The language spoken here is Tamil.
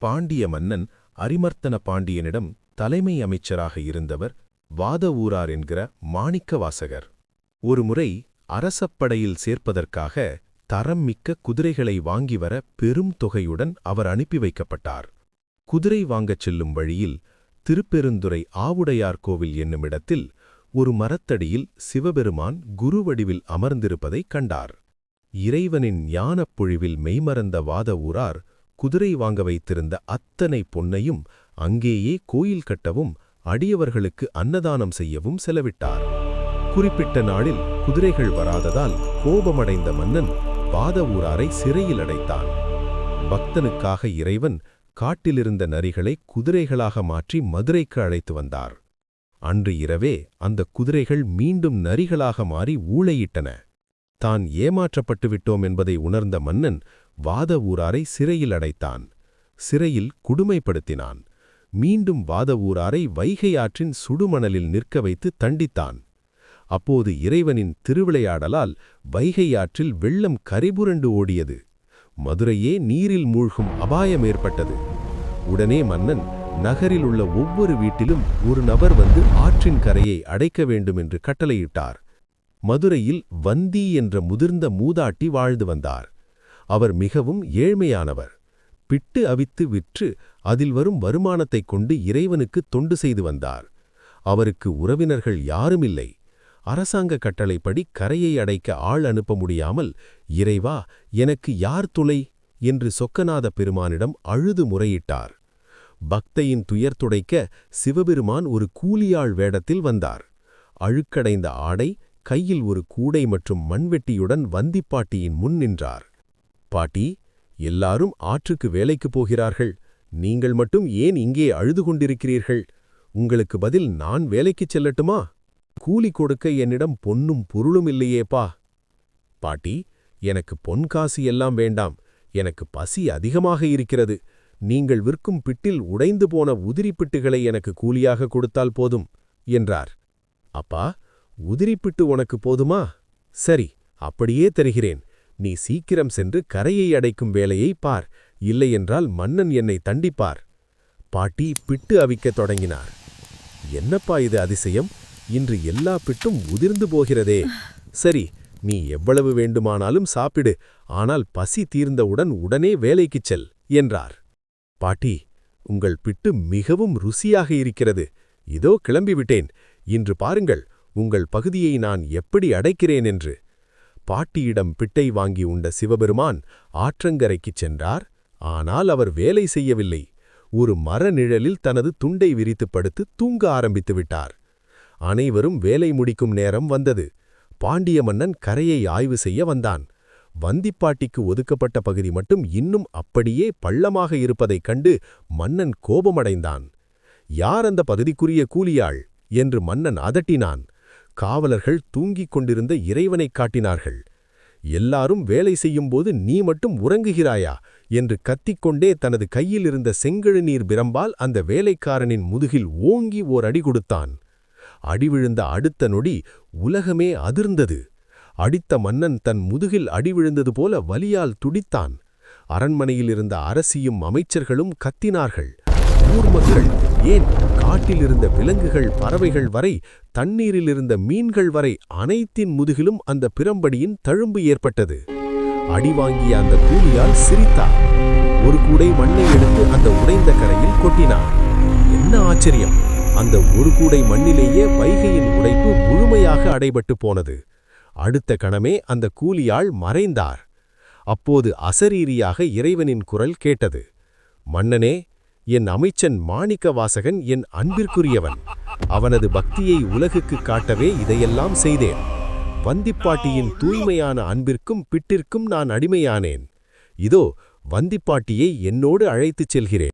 பாண்டிய மன்னன் அரிமர்த்தன பாண்டியனிடம் தலைமை அமைச்சராக இருந்தவர் வாதவூரார் என்கிற மாணிக்கவாசகர். ஒருமுறை அரசப்படையில் சேர்ப்பதற்காக தரம் மிக்க குதிரைகளை வாங்கி வர பெரும் தொகையுடன் அவர் அனுப்பி வைக்கப்பட்டார். குதிரை வாங்கச் செல்லும் வழியில் திருப்பெருந்துறை ஆவுடையார் கோவில் என்னுமிடத்தில் ஒரு மரத்தடியில் சிவபெருமான் குருவடிவில் அமர்ந்திருப்பதைக் கண்டார். இறைவனின் ஞானப் பொழிவில் மெய்மறந்த வாதவூரார் குதிரை வாங்க வைத்திருந்த அத்தனை பொன்னையும் அங்கேயே கோயில் கட்டவும் அடியவர்களுக்கு அன்னதானம் செய்யவும் செலவிட்டார். குறிப்பிட்ட நாளில் குதிரைகள் வராததால் கோபமடைந்த மன்னன் வாதவூராரை சிறையில் அடைத்தான். பக்தனுக்காக இறைவன் காட்டிலிருந்த நரிகளை குதிரைகளாக மாற்றி மதுரைக்கு அழைத்து வந்தார். அன்று இரவே அந்த குதிரைகள் மீண்டும் நரிகளாக மாறி ஊளையிட்டன தான் ஏமாற்றப்பட்டு விட்டோம் என்பதை உணர்ந்த மன்னன் வாத ஊராரை சிறையில் அடைத்தான். சிறையில் குடுமைப்படுத்தினான். மீண்டும் வாத ஊராரை வைகை ஆற்றின் சுடுமணலில் நிற்க வைத்து தண்டித்தான். அப்போது இறைவனின் திருவிளையாடலால் வைகை ஆற்றில் வெள்ளம் கரிபுரண்டு ஓடியது. மதுரையே நீரில் மூழ்கும் அபாயம் ஏற்பட்டது. உடனே மன்னன் நகரில் உள்ள ஒவ்வொரு வீட்டிலும் ஒரு நபர் வந்து ஆற்றின் கரையை அடைக்க வேண்டும் என்று கட்டளையிட்டார். மதுரையில் வந்தி என்ற முதிர்ந்த மூதாட்டி வாழ்ந்து வந்தார். அவர் மிகவும் ஏழ்மையானவர். பிட்டு அவித்து விற்று அதில் வரும் வருமானத்தைக் கொண்டு இறைவனுக்கு தொண்டு செய்து வந்தார். அவருக்கு உறவினர்கள் யாருமில்லை. அரசாங்க கட்டளைப்படி கரையை அடைக்க ஆள் அனுப்ப முடியாமல் இறைவா எனக்கு யார் துளை என்று சொக்கநாத பெருமானிடம் அழுது முறையிட்டார். பக்தையின் துயர் துடைக்க சிவபெருமான் ஒரு கூலியாள் வேடத்தில் வந்தார். அழுக்கடைந்த ஆடை கையில் ஒரு கூடை மற்றும் மண்வெட்டியுடன் வந்திப்பாட்டியின் முன் நின்றார். பாட்டி எல்லாரும் ஆற்றுக்கு வேலைக்குப் போகிறார்கள். நீங்கள் மட்டும் ஏன் இங்கே அழுது கொண்டிருக்கிறீர்கள்? உங்களுக்கு பதில் நான் வேலைக்குச் செல்லட்டுமா? கூலி கொடுக்க என்னிடம் பொன்னும் பொருளும் இல்லையேப்பா. பாட்டி எனக்கு பொன் காசு எல்லாம் வேண்டாம். எனக்கு பசி அதிகமாக இருக்கிறது. நீங்கள் விற்கும் பிட்டில் உடைந்து போன உதிரிப்பிட்டுகளை எனக்கு கூலியாக கொடுத்தால் போதும் என்றார். அப்பா உதிரிப்பிட்டு உனக்கு போதுமா? சரி அப்படியே தருகிறேன். நீ சீக்கிரம் சென்று கரையை அடைக்கும் வேலையை பார் இல்லையென்றால் மன்னன் என்னை தண்டிப்பார். பாட்டி பிட்டு அவிக்கத் தொடங்கினார். என்னப்பா இது அதிசயம்? இன்று எல்லா பிட்டும் உதிர்ந்து போகிறதே. சரி நீ எவ்வளவு வேண்டுமானாலும் சாப்பிடு ஆனால் பசி தீர்ந்தவுடன் உடனே வேலைக்குச் செல் என்றார். பாட்டி உங்கள் பிட்டு மிகவும் ருசியாக இருக்கிறது. இதோ கிளம்பிவிட்டேன். இன்று பாருங்கள் உங்கள் பகுதியை நான் எப்படி அடைக்கிறேன் என்று. பாட்டியிடம் பிட்டை வாங்கி உண்ட சிவபெருமான் ஆற்றங்கரைக்குச் சென்றார். ஆனால் அவர் வேலை செய்யவில்லை. ஒரு மர நிழலில் தனது துண்டை விரித்து படுத்து தூங்க ஆரம்பித்து விட்டார். அனைவரும் வேலை முடிக்கும் நேரம் வந்தது. பாண்டிய மன்னன் கரையை ஆய்வு செய்ய வந்தான். வந்திப்பாட்டிக்கு ஒதுக்கப்பட்ட பகுதி மட்டும் இன்னும் அப்படியே பள்ளமாக இருப்பதைக் கண்டு மன்னன் கோபமடைந்தான். யார் அந்த பகுதிக்குரிய கூலியாள்? என்று மன்னன் அதட்டினான். காவலர்கள் தூங்கிக் கொண்டிருந்த இறைவனைக் காட்டினார்கள். எல்லாரும் வேலை செய்யும்போது நீ மட்டும் உறங்குகிறாயா? என்று கத்திக்கொண்டே தனது கையில் இருந்த செங்கழு நீர் பிரம்பால் அந்த வேலைக்காரனின் முதுகில் ஓங்கி ஓர் அடி கொடுத்தான். அடி விழுந்த அடுத்த நொடி உலகமே அதிர்ந்தது. அடித்த மன்னன் தன் முதுகில் அடி விழுந்தது போல வலியால் துடித்தான். அரண்மனையில் இருந்த அரசியும் அமைச்சர்களும் கத்தினார்கள். ஊர் மக்கள் ஏன் காட்டில் இருந்த விலங்குகள் பறவைகள் வரை தண்ணீரில் இருந்த மீன்கள் வரை அனைத்தின் முதுகிலும் அந்த பிரம்படியின் தழும்பு ஏற்பட்டது. அடி வாங்கிய அந்த கூலியால் சிரித்தார். ஒரு கூடை மண்ணை எடுத்து அந்த உடைந்த கரையில் கொட்டினார். என்ன ஆச்சரியம்! அந்த ஒரு கூடை மண்ணிலேயே வைகையின் உடைப்பு முழுமையாக அடைபட்டு போனது. அடுத்த கணமே அந்த கூலியாள் மறைந்தார். அப்போது அசரீரியாக இறைவனின் குரல் கேட்டது. மன்னனே என் அமைச்சன் மாணிக்க வாசகன் என் அன்பிற்குரியவன். அவனது பக்தியை உலகுக்குக் காட்டவே இதையெல்லாம் செய்தேன். வந்திப்பாட்டியின் தூய்மையான அன்பிற்கும் பிட்டிற்கும் நான் அடிமையானேன். இதோ வந்திப்பாட்டியை என்னோடு அழைத்துச் செல்கிறேன்.